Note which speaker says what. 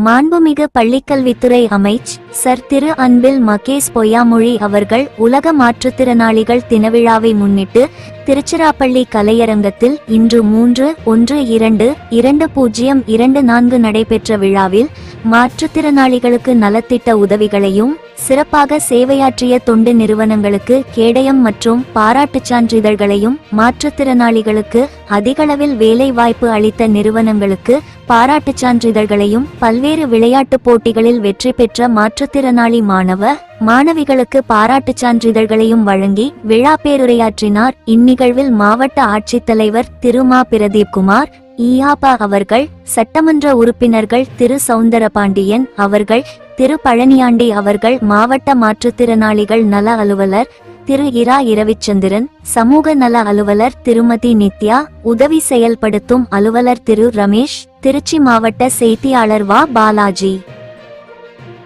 Speaker 1: மாண்புமிகு பள்ளிக்கல்வித்துறை அமைச் சர் திரு அன்பில் மகேஷ் பொய்யாமொழி அவர்கள் உலக மாற்றுத்திறனாளிகள் தினவிழாவை முன்னிட்டு திருச்சிராப்பள்ளி கலையரங்கத்தில் இன்று மூன்று ஒன்று இரண்டு இரண்டு பூஜ்ஜியம் இரண்டு நான்கு நடைபெற்ற விழாவில் மாற்றுத்திறனாளிகளுக்கு நலத்திட்ட உதவிகளையும் சிறப்பாக சேவையாற்றிய தொண்டு நிறுவனங்களுக்கு கேடயம் மற்றும் பாராட்டுச் சான்றிதழ்களையும் மாற்றுத்திறனாளிகளுக்கு அதிகளவில் வேலை வாய்ப்பு அளித்த நிறுவனங்களுக்கு பாராட்டுச் சான்றிதழ்களையும் பல்வேறு விளையாட்டுப் போட்டிகளில் வெற்றி பெற்ற மாற்றுத்திறனாளி மாணவ மாணவிகளுக்கு பாராட்டுச் சான்றிதழ்களையும் வழங்கி விழா பேருரையாற்றினார். இந்நிகழ்வில் மாவட்ட ஆட்சித்தலைவர் திருமா பிரதீப்குமார் ஈயாபா அவர்கள் சட்டமன்ற உறுப்பினர்கள் திரு. சவுந்தரபாண்டியன் அவர்கள் திரு. பழனியாண்டி அவர்கள் மாவட்ட மாற்றுத்திறனாளிகள் நல அலுவலர் திரு. இரா. இரவிச்சந்திரன் சமூக நல அலுவலர் திருமதி நித்யா உதவி செயல்படுத்தும் அலுவலர் திரு. ரமேஷ் திருச்சி மாவட்ட செய்தியாளர் வா பாலாஜி.